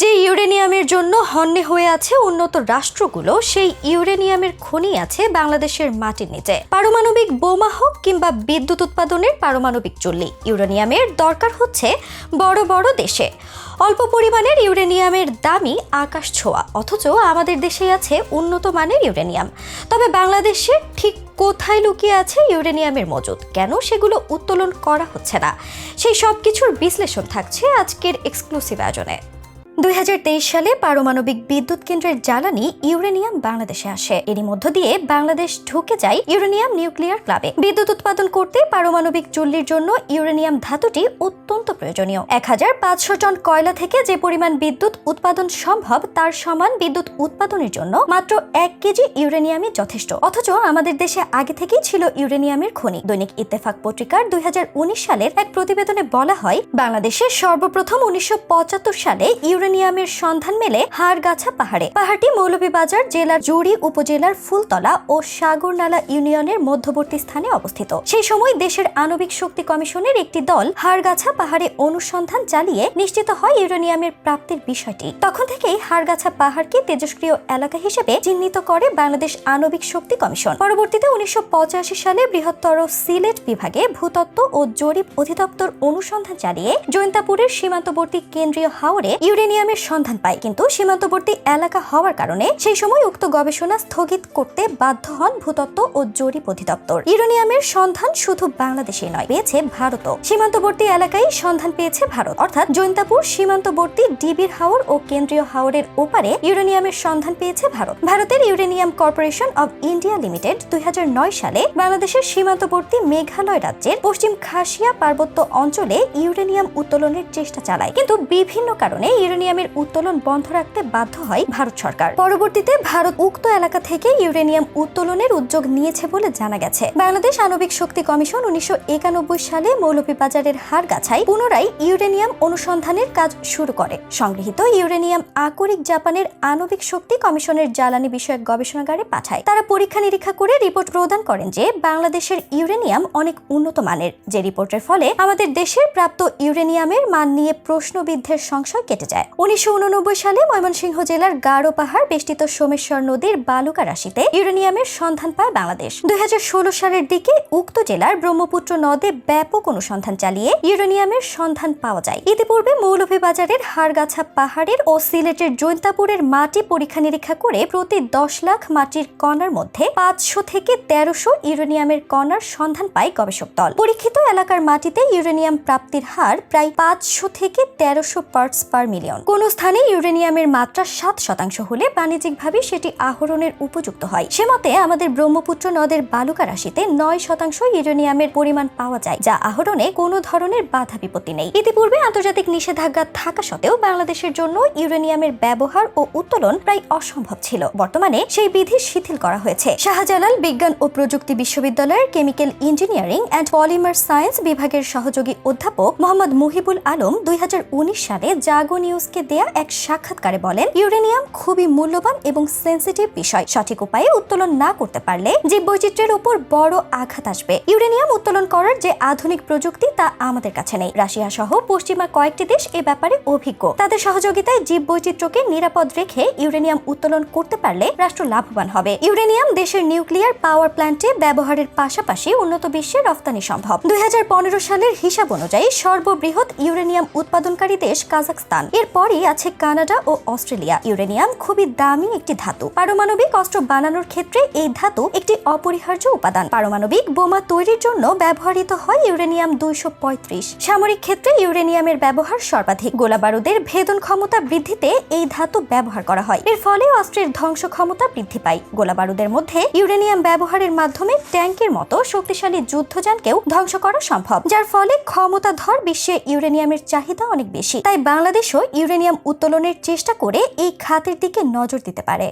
যে ইউরেনিয়ামের জন্য হন্যে হয়ে আছে উন্নত রাষ্ট্রগুলো, সেই ইউরেনিয়ামের খনি আছে বাংলাদেশের মাটির নিচে। পারমাণবিক বোমা হোক কিংবা বিদ্যুৎ উৎপাদনের পারমাণবিক চুল্লি, ইউরেনিয়ামের দরকার হচ্ছে বড় বড় দেশে। অল্প পরিমাণের ইউরেনিয়ামের দামই আকাশ ছোঁয়া, অথচ আমাদের দেশে আছে উন্নত মানের ইউরেনিয়াম। তবে বাংলাদেশে ঠিক কোথায় লুকিয়ে আছে ইউরেনিয়ামের মজুদ? কেন সেগুলো উত্তোলন করা হচ্ছে না? সেই সব কিছুর বিশ্লেষণ থাকছে আজকের এক্সক্লুসিভ আয়োজনে। দুই হাজার তেইশ সালে পারমাণবিক বিদ্যুৎ কেন্দ্রের জ্বালানি ইউরেনিয়াম বাংলাদেশে আসে। এরই মধ্য দিয়ে বাংলাদেশ ঢুকে যায় ইউরেনিয়াম নিউক্লিয়ার ক্লাবে। বিদ্যুৎ উৎপাদন করতে পারমাণবিক চুল্লির জন্য ইউরেনিয়াম ধাতুটি অত্যন্ত প্রয়োজনীয়। এক হাজার পাঁচশো টন কয়লা থেকে যে পরিমাণ বিদ্যুৎ উৎপাদন সম্ভব, তার সমান বিদ্যুৎ উৎপাদনের জন্য মাত্র এক কেজি ইউরেনিয়ামই যথেষ্ট। অথচ আমাদের দেশে আগে থেকেই ছিল ইউরেনিয়ামের খনি। দৈনিক ইত্তেফাক পত্রিকার দুই হাজার উনিশ সালের এক প্রতিবেদনে বলা হয় বাংলাদেশে সর্বপ্রথম উনিশশো পঁচাত্তর সালে ইউরেনিয়ামের সন্ধান মেলে হাড়গাছা পাহাড়ে। পাহাড়টি মৌলভীবাজার জেলার জুড়ি উপজেলার ফুলতলা ও সাগরনালা ইউনিয়নের মধ্যবর্তী স্থানে অবস্থিত। সেই সময় দেশের আণবিক শক্তি কমিশনের একটি দল হাড়গাছা পাহাড়ে অনুসন্ধান চালিয়ে নিশ্চিত হয় ইউরেনিয়ামের প্রাপ্তির বিষয়টি। তখন থেকেই হাড়গাছা পাহাড়কে তেজস্ক্রিয় এলাকা হিসেবে চিহ্নিত করে বাংলাদেশ আণবিক শক্তি কমিশন। পরবর্তীতে উনিশশো পঁচাশি সালে বৃহত্তর সিলেট বিভাগে ভূতত্ত্ব ও জরিপ অধিদপ্তর অনুসন্ধান চালিয়ে জৈন্তাপুরের সীমান্তবর্তী কেন্দ্রীয় হাওরে ইউরেনিয়ামের সন্ধান পায়, কিন্তু সীমান্তবর্তী এলাকা হওয়ার কারণে সেই সময় উক্ত গবেষণা স্থগিত করতে বাধ্য হন ভূতত্ত্ব ও জরিপ অধিদপ্তর। ইউরেনিয়ামের সন্ধান শুধু বাংলাদেশে নয়, পেয়েছে ভারতও। সীমান্তবর্তী এলাকায় সন্ধান পেয়েছে ভারত। অর্থাৎ জৈন্তাপুর, সীমান্তবর্তী ডিবির হাওর ও কেন্দ্রীয় হাওরের ওপারে ইউরেনিয়ামের সন্ধান পেয়েছে ভারত। ভারতের uranium corporation of India limited দুই হাজার নয় সালে বাংলাদেশের সীমান্তবর্তী মেঘালয় রাজ্যের পশ্চিম খাসিয়া পার্বত্য অঞ্চলে ইউরেনিয়াম উত্তোলনের চেষ্টা চালায়। কিন্তু বিভিন্ন কারণে ইউরেনিয়ামের উত্তোলন বন্ধ রাখতে বাধ্য হয় ভারত সরকার। পরবর্তীতে ভারত উক্ত এলাকা থেকে ইউরেনিয়াম উত্তোলনের উদ্যোগ নিয়েছে বলে জানা গেছে। বাংলাদেশ আণবিক শক্তি কমিশন উনিশশো একানব্বই সালে মৌলভীবাজারের হাড়গাছায় পুনরায় ইউরেনিয়াম অনুসন্ধানের কাজ শুরু করে। সংগৃহীত ইউরেনিয়াম আকরিক জাপানের আণবিক শক্তি কমিশনের জ্বালানি বিষয়ক গবেষণাগারে পাঠায়। তারা পরীক্ষা নিরীক্ষা করে রিপোর্ট প্রদান করেন যে, বাংলাদেশের ইউরেনিয়াম অনেক উন্নত মানের। যে রিপোর্টের ফলে আমাদের দেশের প্রাপ্ত ইউরেনিয়ামের মান নিয়ে প্রশ্নবিদ্ধের সংশয় কেটে যায়। উনিশশো উননব্বই সালে ময়মনসিংহ জেলার গাঢ় পাহাড় বেষ্টিত সোমেশ্বর নদীর বালুকা রাশিতে ইউরেনিয়ামের সন্ধান পায় বাংলাদেশ। দুই হাজার ষোলো সালের দিকে উক্ত জেলার ব্রহ্মপুত্র নদে ব্যাপক অনুসন্ধান চালিয়ে ইউরেনিয়ামের সন্ধান পাওয়া যায়। ইতিপূর্বে মৌলভীবাজারের হাড়গাছা পাহাড়ের ও সিলেটের জৈন্তাপুরের মাটি পরীক্ষা নিরীক্ষা করে প্রতি দশ লাখ মাটির কণার মধ্যে পাঁচশো থেকে তেরোশো ইউরেনিয়ামের কণার সন্ধান পায় গবেষক দল। পরীক্ষিত এলাকার মাটিতে ইউরেনিয়াম প্রাপ্তির হার প্রায় পাঁচশো থেকে তেরোশো পার্টস পার মিলিয়ন। কোন স্থানে ইউরেনিয়ামের মাত্রা সাত শতাংশ হলে বাণিজ্যিকভাবে সেটি আহরণের উপযুক্ত হয়। সে মতে, আমাদের ব্রহ্মপুত্র নদের বালুকা রাশিতে নয় শতাংশ ইউরেনিয়ামের পরিমাণ পাওয়া যায়, যা আহরণে কোনো ধরনের বাধা বিপত্তি নেই। ইতিপূর্বে আন্তর্জাতিক নিষেধাজ্ঞা থাকা সত্ত্বেও বাংলাদেশের জন্য ইউরেনিয়ামের ব্যবহার ও উত্তোলন প্রায় অসম্ভব ছিল। বর্তমানে সেই বিধি শিথিল করা হয়েছে। শাহজালাল বিজ্ঞান ও প্রযুক্তি বিশ্ববিদ্যালয়ের chemical engineering and polymer science বিভাগের সহযোগী অধ্যাপক মোহাম্মদ মুহিবুল আলম দুই হাজার উনিশ সালে জাগো নিউজকে দেয়া এক সাক্ষাৎকারে বলেন, ইউরেনিয়াম খুবই মূল্যবান এবং সেন্সিটিভ বিষয়। সঠিক উপায়ে উত্তোলন না করতে পারলে জীববৈচিত্র্যের উপর বড় আঘাত আসবে। ইউরেনিয়াম উত্তোলন করার যে আধুনিক প্রযুক্তি তা আমাদের কাছে নেই। রাশিয়া সহ পশ্চিমা কয়েকটি দেশ এ ব্যাপারে অভিজ্ঞ। তাদের সহযোগিতায় জীববৈচিত্র্যকে নিরাপদ রেখে ইউরেনিয়াম উত্তোলন করতে পারলে রাষ্ট্র লাভবান হবে। ইউরেনিয়াম দেশের নিউক্লিয়ার পাওয়ার প্ল্যান্টে ব্যবহারের পাশাপাশি উন্নত বিশ্বে রফতানি সম্ভব। দুই হাজার পনেরো সালের হিসাব অনুযায়ী সর্ববৃহৎ ইউরেনিয়াম উৎপাদনকারী দেশ কাজাকস্তান এরপরই আছে কানাডা ও অস্ট্রেলিয়া। ইউরেনিয়াম খুবই দামি একটি ধাতু। পারমাণবিক অস্ত্র বানানোর ক্ষেত্রে এই ধাতু একটি অপরিহার্য উপাদান। পারমাণবিক বোমা তৈরির জন্য ব্যবহৃত হয় ইউরেনিয়াম দুইশো পঁয়ত্রিশ। সামরিক ক্ষেত্রে ইউরেনিয়ামের ব্যবহার সর্বাধিক। গোলা বারুদের ভেদন ক্ষমতা বৃদ্ধিতে এই ধাতু ব্যবহার করা হয়। এর ফলে অস্ত্রের ধ্বংস ক্ষমতা বৃদ্ধি পায়। গোলা বারুদের মধ্যে ইউরেনিয়াম ব্যবহারের মাধ্যমে ট্যাঙ্কের মতো শক্তিশালী যুদ্ধযানকেও ধ্বংস করা সম্ভব। যার ফলে ক্ষমতাধর বিশ্বে ইউরেনিয়ামের চাহিদা অনেক বেশি। তাই বাংলাদেশও ইউরেনিয়াম উত্তোলনের চেষ্টা করে এই খাতের দিকে নজর দিতে পারে।